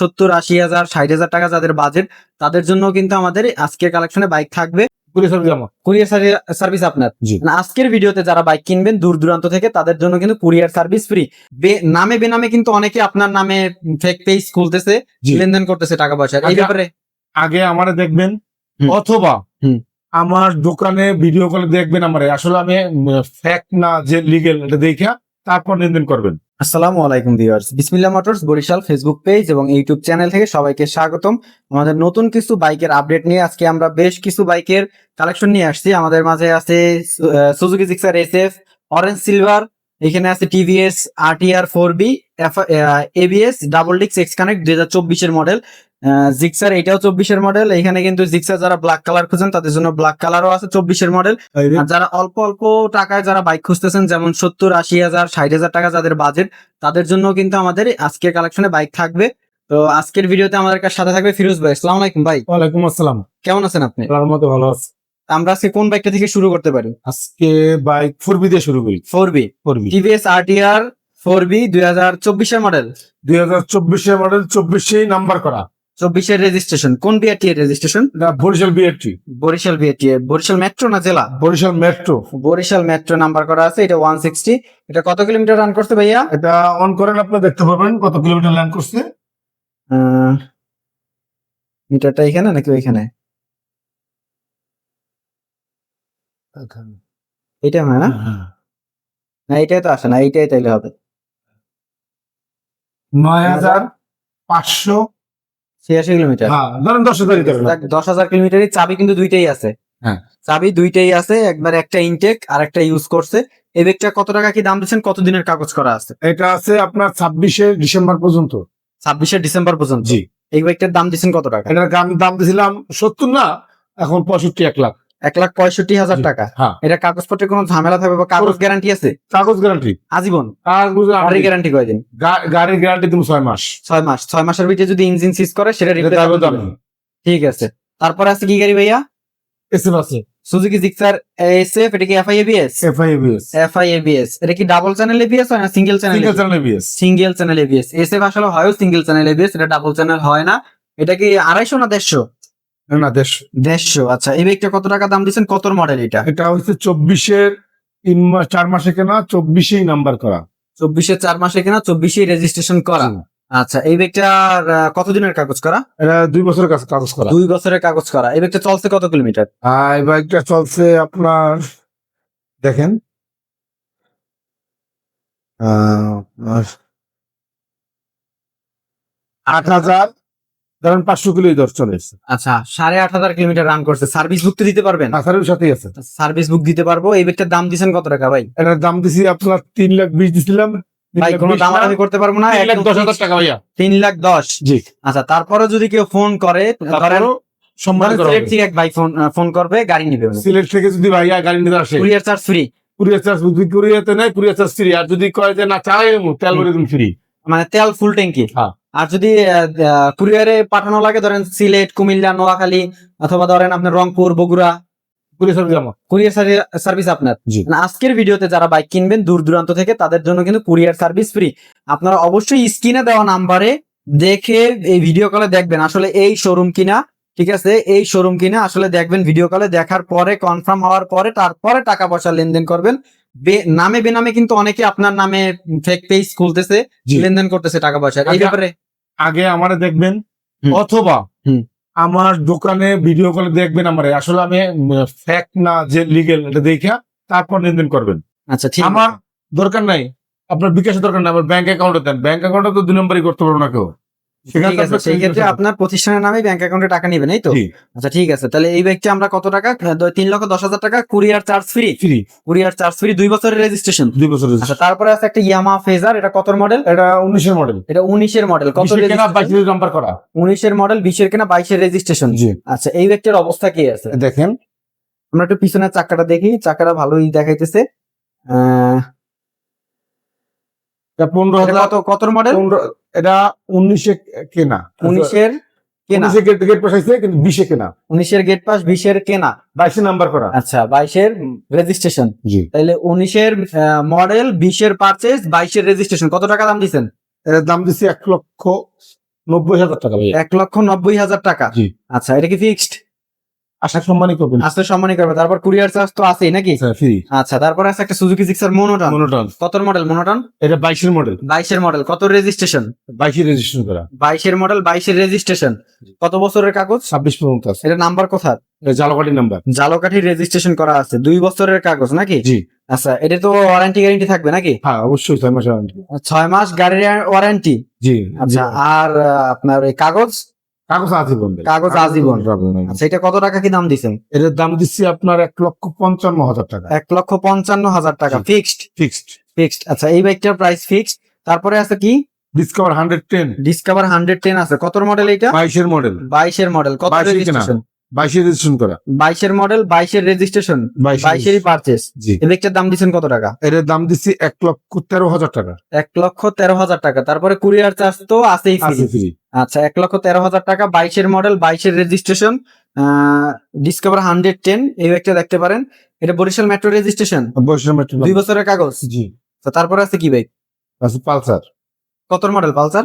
সত্তর আশি হাজার ষাট হাজার টাকা যাদের বাজেট তাদের জন্য কিন্তু আমাদের আজকের কালেকশনে বাইক থাকবে। কুরিয়ার সার্ভিস আপনার। মানে আজকের ভিডিওতে যারা বাইক কিনবেন দূর দূরান্ত থেকে তাদের জন্য কিন্তু কুরিয়ার সার্ভিস ফ্রি নামে বেনামে কিন্তু অনেকে আপনার নামে ফেক পেজ খুলতেছে। লেনদেন করতেছে টাকা পয়সা। এই আগে- ব্যাপারে আগে আমারে দেখবেন অথবা। আমার দোকানে ভিডিও কলে দেখবেন আমারে। আসলে আমি ফ্যাক্ট না যে লিগেল এটা দেখা তারপর লেনদেন করবেন। আসসালামু আলাইকুম viewers, Bismillah motors, Barishal Facebook page এবং ইউটিউব চ্যানেল থেকে সবাইকে স্বাগতম। আমাদের নতুন কিছু বাইকের আপডেট নিয়ে আজকে আমরা বেশ কিছু বাইকের কালেকশন নিয়ে আসছি। আমাদের মাঝে আছে Suzuki Gixxer S F, orange silver, এখানে আছে TVS RTR four V ABS double ডিক্স এক্স কানেক্ট দুই হাজার চব্বিশের মডেল। জিক্সার এটাও চব্বিশের মডেল এখানে কিন্তু জিক্সার যারা ব্ল্যাক কালার খুঁজেন তাদের জন্য ব্ল্যাক কালারও আছে চব্বিশের মডেল আর যারা অল্প অল্প টাকায় যারা বাইক খুঁজতেছেন যেমন সত্তর আশি হাজার ষাট হাজার টাকা যাদের বাজেট তাদের জন্য কিন্তু আমাদের আজকের কালেকশনে বাইক থাকবে। তো আজকের ভিডিওতে আমাদের কাছে সাথে থাকবে ফিরোজ ভাই? আসসালামু আলাইকুম ভাই। ওয়ালাইকুম আসসালাম। কেমন আছেন আপনি? আল্লাহর মতো ভালো আছে। আমরা আজকে কোন বাইকটা থেকে শুরু করতে পারি? আজকে বাইক ফোর বি দিয়ে শুরু করি। Four V four V TVS RTR four V দুই হাজার চব্বিশের মডেল দুই হাজার চব্বিশের মডেল চব্বিশেই নাম্বার করা। চব্বিশের রেজিস্ট্রেশন কোন বিআরটি এর রেজিস্ট্রেশন এটা Barishal BAT Barishal BRT Barishal metro না জেলা? Barishal metro Barishal metro number করা আছে এটা ওয়ান সিক্সটি এটা কত কিলোমিটার রান করছে ভাইয়া? এটা অন করেন আপনি দেখতে পাবেন কত কিলোমিটার ল্যান্ড করছে। মিটারটা এখানে নাকি ওইখানে? এটা হয় না? না এটাই তো আসে না এইটাই তাইলে হবে। নয় হাজার পাঁচশো ছিয়াশি কিলোমিটার। হ্যাঁ ধরেন দশ হাজার দশ হাজার কিলোমিটারই চাবি কিন্তু দুইটাই আছে। হ্যাঁ। চাবি দুইটাই আছে একবার একটা ইনটেক আর একটা ইউজ করছে। এই ব্যাগটা কত টাকা কি দাম দিচ্ছেন? কতদিনের কাগজ করা আছে? এটা আছে আপনার ছাব্বিশে ডিসেম্বর পর্যন্ত। ছাব্বিশে ডিসেম্বর পর্যন্ত? জি। এই ব্যাগটার দাম দিচ্ছেন কত টাকা? এটার দাম দিছিলাম সত্তর না এখন পঁয়ষট্টি এক লাখ। এক লাখ পঁয়ষট্টি হাজার টাকা। হ্যাঁ। এটা কাগজপত্রে কোনো ঝামেলা থাকবে বা কাগজ গ্যারান্টি আছে? কাগজ গ্যারান্টি আজীবন? গাড়ি গ্যারান্টি কয়দিন? গাড়ির গ্যারান্টি তুমি ছয় মাস। ছয় মাস। ছয় মাসের ভিতরে যদি ইঞ্জিন সিজ করে সেটা ঠিক আছে। তারপরে আছে কি গাড়ি ভাইয়া? এসএফ আছে। সুজুকি জিক্সার এসএফ এটা কি FI ABS FI ABS FI এটা কি ডাবল চ্যানেল এবিএস হয় না single channel single channel ABS single channel ABS SF আসলে হয় সিঙ্গেল চ্যানেল এবিএস এটা ডাবল চ্যানেল হয় না। এটা কি আড়াইশো না দেড়শো? না দেশ দেড়শো। আচ্ছা। এই ব্যাগটা কত টাকা দাম দিচ্ছেন কত মডেল এটা? এটা হচ্ছে চব্বিশের তিন মাস চার মাসে কেনা চব্বিশেই নাম্বার করা। চব্বিশে চার মাসে কিনা চব্বিশে রেজিস্ট্রেশন করা। আচ্ছা এই ব্যাগটার কতদিনের কাগজ করা? এটা দুই বছরের কাগজ করা। দুই বছরের কাগজ করা। এই ব্যাগটা চলছে কত কিলোমিটার? এই বাইকটা চলছে আপনার দেখেন। আট হাজার ধরেন পাঁচশো কিলো দর চলে এসছে। আচ্ছা সাড়ে আট হাজার কিলোমিটার রান করছে। সার্ভিস বুক দিতে পারবেন? আসারের সাথেই আছে। সার্ভিস বুক দিতে পারব। এই ব্যাগটার দাম দিচ্ছেন কত টাকা ভাই? এটার দাম দিছি আপনার তিন লাখ বিশ দিছিলাম। ভাই কোনো দাম আমি করতে পারব না। তিন লাখ দশ হাজার টাকা ভাইয়া। তিন লাখ দশ। জি। আচ্ছা তারপরে যদি কেউ ফোন করে ধরেন সম্মান করা থেকে এক ভাই ফোন ফোন করবে গাড়ি নিবে। সিলেট থেকে যদি ভাইয়া গাড়ি নিতে আসে। Courier charge free courier charge যদি কুরিয়াতে নেয় কুরিয়ার চার্জ ফ্রি আর যদি কয় যে না চালাই তেল ভরে দিন ফ্রি মানে তেল ফুল ট্যাঙ্কি হ্যাঁ। আর যদি কুরিয়ারে পাঠানো লাগে ধরেন সিলেট কুমিল্লা নোয়াখালী অথবা ধরেন আপনার রংপুর বগুড়া কুরিয়ার সার্ভিস আপনার। মানে আজকের ভিডিওতে যারা বাইক কিনবেন দূর দূরান্ত থেকে তাদের জন্য কিন্তু কুরিয়ার সার্ভিস ফ্রি আপনারা অবশ্যই স্ক্রিনে দেওয়া নাম্বারে দেখে এই ভিডিও কলে দেখবেন আসলে এই শোরুম কিনা ঠিক আছে? এই শোরুম কিনা আসলে দেখবেন ভিডিও কলে দেখার পরে কনফার্ম হওয়ার পরে তারপরে টাকা পয়সা লেনদেন করবেন। নামে বেনামে কিন্তু অনেকে আপনার নামে ফেক পেজ খুলতেছে। লেনদেন করতেছে টাকা পয়সা। এই আগে- ব্যাপারে? আগে আমারে দেখবেন অথবা। আমার দোকানে ভিডিও কলে দেখবেন আমারে। আসলে আমি ফ্যাক্ট না যে লিগেল এটা দেখা তারপর লেনদেন করবেন। আচ্ছা ঠিক আমার দরকার নাই। আপনার বিকাশের দরকার নাই আমার ব্যাংক অ্যাকাউন্টে দেন। ব্যাংক অ্যাকাউন্টে তো দুই নম্বরই করতে পারব না কেউ। সেই ক্ষেত্রে আপনার প্রতিষ্ঠানের নামে ব্যাংক অ্যাকাউন্টে টাকা নেবেন এই তো? আচ্ছা ঠিক আছে তাহলে এই ব্যাগটা আমরা কত টাকা? তিন লক্ষ দশ হাজার টাকা courier charge free free courier charge free দুই বছরের রেজিস্ট্রেশন দুই বছর আচ্ছা তারপরে আছে একটা ইয়ামা ফেজার এটা কত মডেল এটা উনিশের মডেল এটা উনিশের মডেল কত নাম্বার করা। উনিশের মডেল বিশের কেনা বাইশের রেজিস্ট্রেশন জি। আচ্ছা এই ব্যাগটার অবস্থা কি আছে? দেখেন। আমরা একটু পিছনের চাকাটা দেখি চাকাটা ভালোই দেখাইতেছে। আহ, পনেরো হাজার কত মডেল এটা উনিশে কেনা। উনিশের গেট গেট কিন্তু বিশে কেনা। উনিশের গেট পাস বিশের কেনা। বাইশে নাম্বার করা। আচ্ছা বাইশের রেজিস্ট্রেশন জি। তাহলে উনিশের মডেল বিশের বাইশের রেজিস্ট্রেশন কত টাকা দাম দিচ্ছেন দাম দিচ্ছি এক লক্ষ নব্বই হাজার টাকা ভাই এক লক্ষ নব্বই হাজার টাকা। জি। আচ্ছা এটা কি ফিক্সড আশা সম্মানই করবেন। আসলে সম্মানই করবে তারপর কুরিয়ার চার্জ তো আছেই নাকি? ফ্রি আচ্ছা তারপরে আছে একটা সুজুকি জিক্সার মনোটন মনোটন কত মডেল মনোটন এটা বাইশের মডেল বাইশের মডেল কত রেজিস্ট্রেশন বাইশে রেজিস্ট্রেশন করা। বাইশের মডেল বাইশের রেজিস্ট্রেশন কত বছরের কাগজ? ছাব্বিশ পর্যন্ত আছে। এটা নাম্বার কোথা এটা জালকাটি নাম্বার। জালকাঠির রেজিস্ট্রেশন করা আছে। দুই বছরের কাগজ নাকি? জি। আচ্ছা এটা তো ওয়ারেন্টি গ্যারেন্টি থাকবে নাকি? হ্যাঁ অবশ্যই ছয় মাসের warranty। ছয় মাস গাড়ির ওয়ারেন্টি জি। আচ্ছা আর আপনার এই কাগজ? কাগজ আজীবন কাগজ আজীবন। আচ্ছা এটা কত টাকা কি দাম দিচ্ছেন এটার দাম দিচ্ছি আপনার এক লক্ষ পঞ্চান্ন হাজার টাকা। এক লক্ষ পঞ্চান্ন হাজার টাকা ফিক্সড? ফিক্সড। ফিক্সড। আচ্ছা এই বাইকটার প্রাইস ফিক্সড। তারপরে আছে কি? Discover hundred ten Discover hundred ten আছে। কত মডেল এটা বাইশের মডেল বাইশের মডেল কত 22 এর রেজিস্ট্রেশন বাইশে রেজিস্ট্রেশন করা। বাইশের মডেল বাইশের রেজিস্ট্রেশন বাইশে বাইশেরই পারচেস এই বাইকটার দাম দিচ্ছেন কত টাকা? এটার দাম দিচ্ছি এক লক্ষ তেরো হাজার টাকা। এক লক্ষ তেরো হাজার টাকা। তারপরে কুরিয়ার চার্জ তো আছেই ফ্রি আচ্ছা এক লক্ষ তেরো হাজার টাকা বাইশের মডেল বাইশের রেজিস্ট্রেশন ডিসকভার হান্ড্রেড টেন এই বাইকটা দেখতে পারেন। এটা বরিশাল মেট্রো রেজিস্ট্রেশন বৈষ্ণব মেট্রো দুই বছরের কাগজ? জি। তো তারপরে আছে কি বাইক আছে পালসার। কত মডেল পালসার?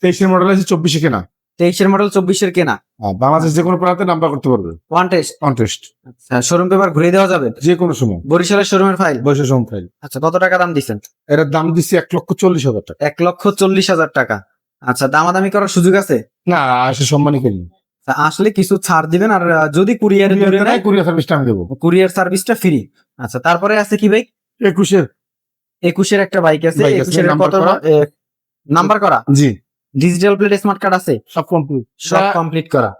তেইশের মডেল আছে চব্বিশে কেনা। তেইশের মডেল চব্বিশের কেনা? বাংলাদেশ যে কোনো প্রান্তে নাম্বার করতে পারবে। One test contest showroom paper ঘুরিয়ে দেওয়া যাবে? যে কোনো সময়। বরিশালের শোরুমের ফাইল বয়সের সময় ফাইল আচ্ছা কত টাকা দাম দিচ্ছেন? এটার দাম দিচ্ছি এক লক্ষ চল্লিশ হাজার টাকা। এক লক্ষ চল্লিশ হাজার টাকা। আচ্ছা দামাদামি করার সুযোগ আছে? না আসে সম্মানই করি আসলে কিছু ছাড় দিবেন আর যদি কুরিয়ার কুরিয়ার সার্ভিসটা আমি দেবো। কুরিয়ার সার্ভিসটা ফ্রি আচ্ছা তারপরে আছে কি বাইক একুশের। একুশের একটা বাইক আছে একুশের কত নাম্বার? করা? জি। ডিজিটাল প্লেট স্মার্ট কার্ড আছে? সব কমপ্লিট সব কমপ্লিট করা।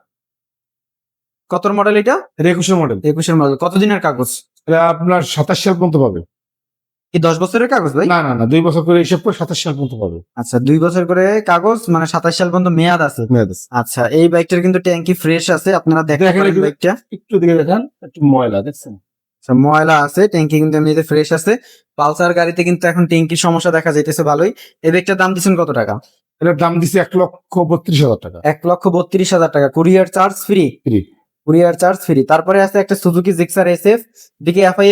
কত মডেল এটা? একুশের মডেল একুশের মডেল কত দিনের কাগজ আপনার সাতাশ সাল পর্যন্ত পাবে। কি দশ বছরের কাগজ ভাই? না না না দুই বছর করে হিসাব করে সাতাশ সাল পর্যন্ত পাবে। আচ্ছা দুই বছর করে কাগজ মানে সাতাশ সাল পর্যন্ত মেয়াদ আছে? মেয়াদ আছে। আচ্ছা এই বাইকটার কিন্তু ট্যাঙ্কি ফ্রেশ আছে আপনারা দেখেন বাইকটা। একটু দিকে দেখান একটু ময়লা দেখছেন? আচ্ছা, ময়লা আছে ট্যাঙ্কি কিন্তু এমনিতে ফ্রেশ আছে। পালসার গাড়িতে কিন্তু এখন ট্যাঙ্কির সমস্যা দেখা যাইতেছে ভালোই। এই বাইকটার দাম দিচ্ছেন কত টাকা? এটার দাম দিচ্ছি এক লক্ষ বত্রিশ হাজার টাকা। এক লক্ষ বত্রিশ হাজার টাকা। Courier charge free? Free. Courier charge free. তারপরে আছে একটা সুজুকি জিক্সার এস এফ দিকে FI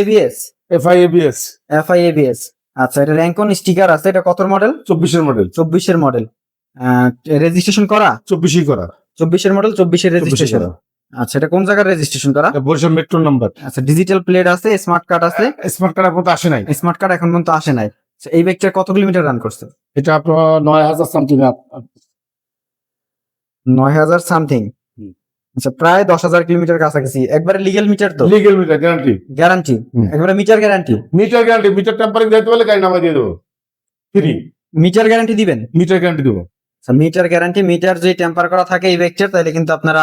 ABS F I ABS আচ্ছা এটা র্যাঙ্কন স্টিকার আছে। এটা কত মডেল চব্বিশের মডেল চব্বিশের মডেল রেজিস্ট্রেশন করা? চব্বিশই করা। চব্বিশের মডেল চব্বিশের চব্বিশে রেজিস্ট্রেশন আচ্ছা এটা কোন জায়গার রেজিস্ট্রেশন করা? বরিশাল মেট্রো নাম্বার আচ্ছা ডিজিটাল প্লেট আছে স্মার্ট কার্ড আছে। স্মার্ট কার্ড পর্যন্ত আসে নাই। স্মার্ট কার্ড এখন পর্যন্ত আসে নাই। আচ্ছা, এই বাইকটা কত কিলোমিটার রান করছে? এটা আপনার নয় হাজার সামথিং নয় হাজার সামথিং। আচ্ছা প্রায় দশ হাজার কিলোমিটার কাছাকাছি। একবারে লিগেল মিটার তো? লিগেল মিটার গ্যারান্টি গ্যারান্টি একবারে meter guarantee meter guarantee meter tampering দিতে পারলে গাড়ি নামাই দিয়ে দেবো। ফ্রি মিটার গ্যারান্টি দিবেন? মিটার গ্যারান্টি দেবো। মিটার গ্যারান্টি মিটার যে টেম্পার করা থাকে এই বাইকটার তাহলে কিন্তু আপনারা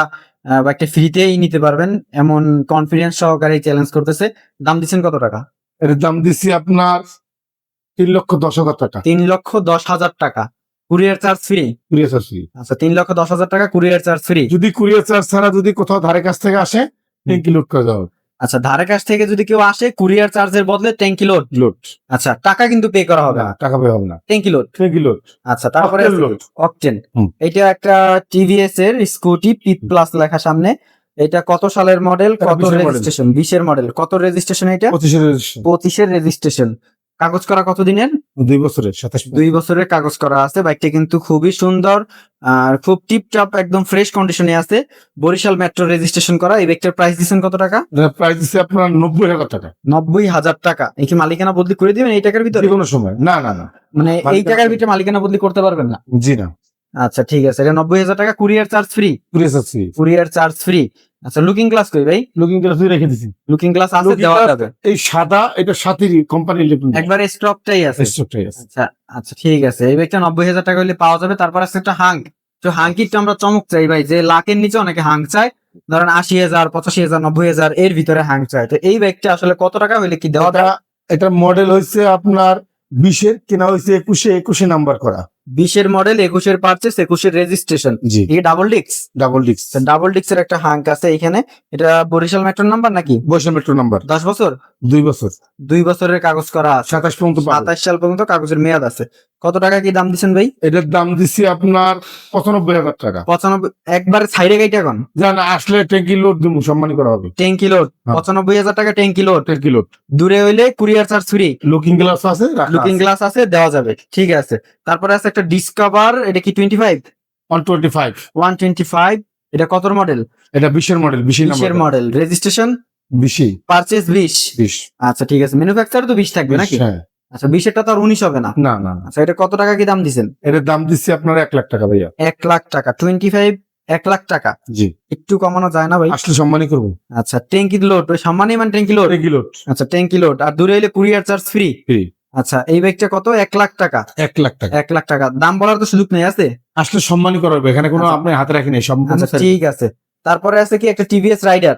বাইকটা ফ্রিতেই নিতে পারবেন। এমন কনফিডেন্স সহকারে চ্যালেঞ্জ করতেছে। দাম দিচ্ছেন কত টাকা? এর দাম দিচ্ছি আপনার তিন লক্ষ দশ হাজার টাকা। তিন লক্ষ দশ হাজার টাকা। Courier charge free? Courier charge free। আচ্ছা তিন লক্ষ দশ হাজার টাকা কুরিয়ার চার্জ ফ্রি। যদি কুরিয়ার চার্জ ছাড়া যদি কোথাও ধারে কাছ থেকে আসে ট্যাঙ্কি লোড করে দেওয়া আচ্ছা ধারে কাছ থেকে যদি কেউ আসে কুরিয়ার চার্জের বদলে ট্যাঙ্কি লোড লোড আচ্ছা টাকা কিন্তু পে করা হবে না টাকা পে হবে না। ট্যাঙ্কি লোড ট্যাঙ্কি লোড আচ্ছা তারপরে লোড অকটেন এটা একটা টিভিএস এর স্কুটি পি প্লাস লেখা সামনে। এটা কত সালের মডেল কত 20 এর model। রেজিস্ট্রেশন বিশের মডেল কত রেজিস্ট্রেশন এটা? পঁচিশের। পঁচিশের রেজিস্ট্রেশন কাগজ করা কত দিনের দুই বছরের সাতাশ দুই বছরের কাগজ করা আছে। বাইকটা কিন্তু খুবই সুন্দর আর খুব টিপটপ একদম ফ্রেশ কন্ডিশনে আছে। বরিশাল মেট্রো রেজিস্ট্রেশন করা। এই বাইকটার প্রাইস দিচ্ছেন কত টাকা? প্রাইস দিচ্ছে আপনার নব্বই হাজার টাকা। নব্বই হাজার টাকা। এই কি মালিকানা বদলি করে দিবেন এই টাকার ভিতরে? কোনো সময়। না না না। মানে এই টাকার ভিতরে মালিকানা বদলি করতে পারবেন না? জি না। আচ্ছা ঠিক আছে। এটা নব্বই হাজার টাকা courier charge free courier charge free courier charge free আচ্ছা লুকিং গ্লাস কই ভাই? লুকিং গ্লাস রেখে দিছি। লুকিং গ্লাস আছে দেওয়া যাবে। এই সাদা এটা সাথের কোম্পানির ইলেকট্রনিক একবারে স্টকটাই আছে। স্টকটাই আছে। আচ্ছা আচ্ছা ঠিক আছে। এই ব্যাগটা নব্বই হাজার টাকা হলে পাওয়া যাবে। তারপর আছে একটা হাঙ্ক তো হাঙ্কিরটা আমরা চমক চাই ভাই যে লাখের নিচে অনেকে হাঙ্ক চায়। ধরেন আশি হাজার পঁচাশি হাজার নব্বই হাজার এর ভিতরে হাঙ্ক চায়। তো এই ব্যাগটা আসলে কত টাকা হইলে কি দেওয়া এটা মডেল হয়েছে আপনার বিশের কেনা হয়েছে একুশে একুশে নাম্বার করা। বিশের মডেল একুশের পারচেস একুশের রেজিস্ট্রেশন জি। এই ডাবল ডিক্স ডাবল ডাবল ডিক্স এর একটা হাঙ্ক আছে এখানে। এটা বরিশাল মেট্রোর নাম্বার নাকি? বৈশাখ মেট্রো নাম্বার দশ বছর? দুই বছর। দুই বছরের কাগজ করা সাতাশ পর্যন্ত সাতাশ সাল পর্যন্ত কাগজের মেয়াদ আছে। কত টাকা কি দাম দিচ্ছেন ভাই? এটার দাম দিচ্ছি আপনার পঁচানব্বই হাজার টাকা। পঁচানব্বই একবার সাইডে গাইটা এখন? জান আসলে ট্যাঙ্কি লোড দিব সম্মানী করা হবে। ট্যাঙ্কি লোড হ্যাঁ। পঁচানব্বই হাজার টাকা ট্যাঙ্কি লোড ট্যাঙ্কি লোড দূরে হইলে courier charge free. Looking glass আছে লুকিং গ্লাস আছে দেওয়া যাবে। ঠিক আছে। তারপরে আছে একটা ডিসকভার এটা কি twenty five one twenty five one twenty five এটা কত মডেল এটা বিশের মডেল বিশি বিশের মডেল রেজিস্ট্রেশন বিশি। পারচেস বিশ। বিশ। আচ্ছা ঠিক আছে ম্যানুফ্যাকচার তো বিশ থাকবে নাকি? হ্যাঁ। আচ্ছা বিশেরটা তো আর উনিশ হবে না। না না আচ্ছা এটা কত টাকা কি দাম দিছেন? এটার দাম দিচ্ছি আপনার এক লাখ টাকা ভাইয়া। এক লাখ টাকা টোয়েন্টি ফাইভ এক লাখ টাকা। জি। একটু কমানো যায় না ভাই? আসলে সম্মানই করব। আচ্ছা ট্যাঙ্কি লোড সম্মানই মানে ট্যাঙ্কি লোড কিলো আচ্ছা ট্যাঙ্কি লোড আর দূরে এলে কুরিয়ার চার্জ ফ্রি Free। আচ্ছা এই বাইকটা কত? এক লাখ টাকা। এক লাখ টাকা। এক লাখ টাকা। দাম বলার তো সুযোগ নেই আছে? আসলে সম্মানই করা হবে এখানে কোনো আচ্ছা। আপনি হাতে রাখেনি সম্পূর্ণ আচ্ছা ঠিক আছে। তারপরে আছে কি একটা টিভিএস রাইডার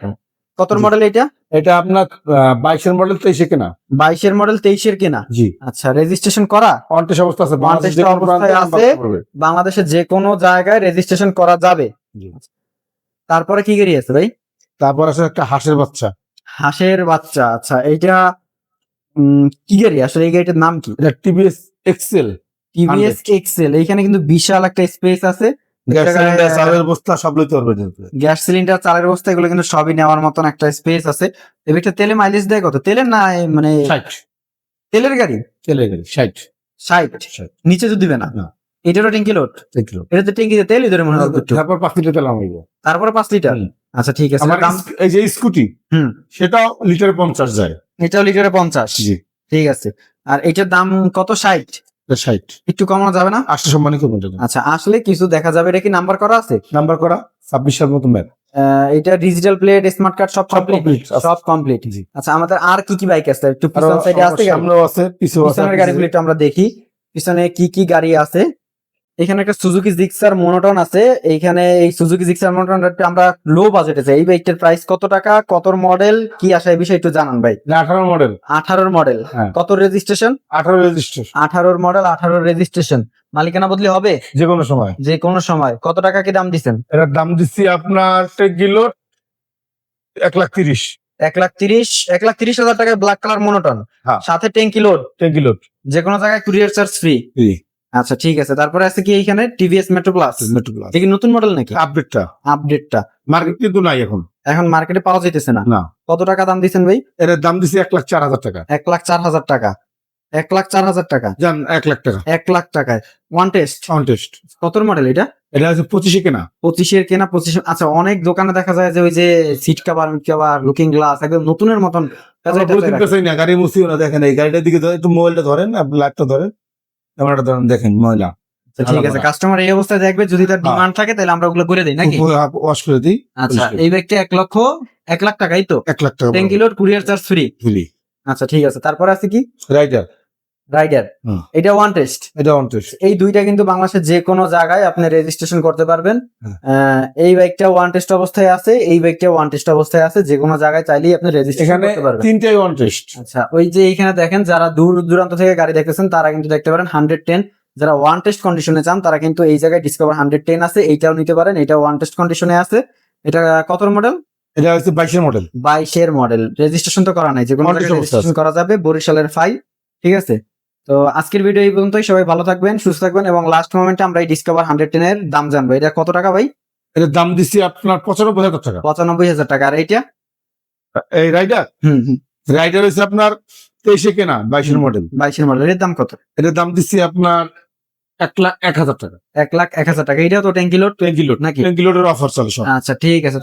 কত মডেল এটা? এটা আপনার বাইশের মডেল তেইশে কেনা। বাইশের মডেল তেইশের কেনা? জি। আচ্ছা রেজিস্ট্রেশন করা? কন্টেস্ট অবস্থা আছে আছে। বাংলাদেশের যে কোনো জায়গায় রেজিস্ট্রেশন করা যাবে। তারপরে কি গাড়ি আছে ভাই? তারপর আছে একটা হাঁসের বাচ্চা। হাঁসের বাচ্চা আচ্ছা এইটা কি গাড়ি? আসলে এই গাড়িটার নাম কি? এটা টিভিএস এক্সেল টিভিএস এক্সেল এইখানে কিন্তু বিশাল একটা স্পেস আছে। গ্যাস সিলিন্ডার চালের বস্তা সব লইতে পারবে গ্যাস সিলিন্ডার চালের অবস্থা এগুলো কিন্তু সবই নেওয়ার মতন একটা স্পেস আছে। এবারটা তেলে মাইলেজ দেয় কত? তেলের না মানে তেলের গাড়ি? চলে গেল ষাট। ষাট। নিচে তো দিবে না। এটারও ট্যাঙ্কি লোড। এটা তো ট্যাঙ্কিতে তেলই ধরে মনে হয় তারপর পাঁচ লিটার তেল আমাকে তারপরে পাঁচ লিটার? আচ্ছা ঠিক আছে। এই যে স্কুটি হুম। সেটাও লিটারে পঞ্চাশ যায়। এটাও লিটারে পঞ্চাশ। জি। ঠিক আছে। আর এটার দাম কত? ষাট? ষাট। একটু কমানো যাবে না? আসলে সম্মানই করব এটা। আচ্ছা আসলে কিছু দেখা যাবে এটা কি নাম্বার করা আছে? নাম্বার করা ছাব্বিশ সাল মতো ম্যাপ। এটা ডিজিটাল প্লেট স্মার্ট কার্ড সব সব কমপ্লিট সব কমপ্লিট আচ্ছা আমাদের আর কি কি বাইক আছে? একটু পিছন সাইডে আছে? সামনেও আছে। পিছনের গাড়িগুলো একটু আমরা দেখি। পিছনে কি কি গাড়ি আছে? এখানে একটা সুজুকি জিক্সার মনোটন আছে। এইখানে এই সুজুকি জিক্সার মনোটন আমরা লো বাজেটে চাই। এই বাইকটার প্রাইস কত টাকা? কত মডেল কি আসে? এই বিষয়ে একটু জানান ভাই। আঠারো মডেল আঠারোর মডেল হ্যাঁ। কত রেজিস্ট্রেশন আঠারো রেজিস্ট্রেশন আঠারোর মডেল আঠারোর রেজিস্ট্রেশন মালিকানা বদলি হবে? যে কোনো সময়। যে কোনো সময়। কত টাকা কি দাম দিচ্ছেন এটার দাম দিচ্ছি আপনার কিলো এক লাখ তিরিশ। এক লাখ তিরিশ? এক লাখ তিরিশ হাজার টাকায় ব্ল্যাক কালার মনোটন। সাথে ট্যাঙ্কি লোড টেন লোড যে কোনো জায়গায় কুরিয়ার চার্জ ফ্রি। আচ্ছা ঠিক আছে। তারপরে আছে কি এইখানে? TVS metro plus metro plus দেখি নতুন মডেল নাকি? আপডেটটা আপডেটটা মার্কেট কিন্তু নাই এখন। এখন মার্কেটে পাওয়া যাইতেছে না। না। কত টাকা দাম দিচ্ছেন ভাই? এটার দাম দিচ্ছি এক লাখ চার হাজার টাকা। এক লাখ চার হাজার টাকা। এক লাখ চার হাজার টাকা। জান এক লাখ টাকা। এক লাখ টাকায়। ওয়ান টেস্ট কন্টেস্ট কত মডেল এটা? এটা হচ্ছে পঁচিশে কেনা। পঁচিশের কেনা পঁচিশ। আচ্ছা অনেক দোকানে দেখা যায় যে ওই যে সিট কাভার মিট কাভার লুকিং গ্লাস একদম নতুনের মতন গাড়ি মুছিও না দেখেন এই গাড়িটার দিকে একটু মোবাইলটা ধরেন আপনি লাইটটা ধরেন। ক্যামেরাটা ধরেন দেখেন ময়লা। ঠিক আছে কাস্টমার এই অবস্থায় দেখবে যদি তার হ্যাঁ। ডিমান্ড থাকে তাহলে আমরা ওগুলো করে দিই নাকি? ওয়াশ করে দিই আচ্ছা এই ব্যক্তি এক লক্ষ এক লাখ টাকাই তো? এক লাখ টাকা টেন কিলোর কুরিয়ার চার্জ ফ্রি ফ্রি আচ্ছা ঠিক আছে তারপরে আছে কি? রাইটার রাইডার এটা ওয়ান টেস্ট এটা অন্টেস এই দুইটা কিন্তু বাংলাদেশের যে কোনো জায়গায় আপনি রেজিস্ট্রেশন করতে পারবেন। হ্যাঁ। এই বাইকটা ওয়ান টেস্ট অবস্থায় আছে এই বাইকটা ওয়ান টেস্ট অবস্থায় আছে যে কোনো জায়গায় চাইলেই আপনি রেজিস্ট্রেশন এখানে করতে পারবেন। তিনটাই অন্টেস্ট আচ্ছা ওই যে এইখানে দেখেন যারা দূর দূরান্ত থেকে গাড়ি দেখতেছেন তারা কিন্তু দেখতে পারেন হান্ড্রেড টেন যারা ওয়ান টেস্ট কন্ডিশনে চান তারা কিন্তু এই জায়গায় ডিসকভার হান্ড্রেড টেন আছে এইটাও নিতে পারেন এটা ওয়ান টেস্ট কন্ডিশনে আছে। এটা কত মডেল এটা হচ্ছে বাইশের মডেল বাইশের মডেল রেজিস্ট্রেশন তো করা নাই যে কোনো রেজিস্ট্রেশন করা যাবে বরিশালের ফাই ঠিক আছে? তো আজকের ভিডিও এই পর্যন্তই। সবাই ভালো থাকবেন সুস্থ থাকবেন এবং লাস্ট মোমেন্টে আমরা এই ডিসকভার হান্ড্রেড টেন এর দাম জানব। এটা কত টাকা ভাই? এটার দাম দিচ্ছি আপনার পঁচানব্বই হাজার টাকা। পঁচানব্বই হাজার টাকা। আর এইটা? এই রাইডার হুম হুম। রাইডার হচ্ছে আপনার তেইশে কেনা বাইশের মডেল বাইশের মডেল এর দাম কত? এটার দাম দিচ্ছি আপনার এক লাখ এক হাজার টাকা। এক লাখ এক হাজার টাকা। এটাও তো ট্যাঙ্কি লোড টেন কিলো নাকি? টেন কিলোর অফার চলে আচ্ছা ঠিক আছে।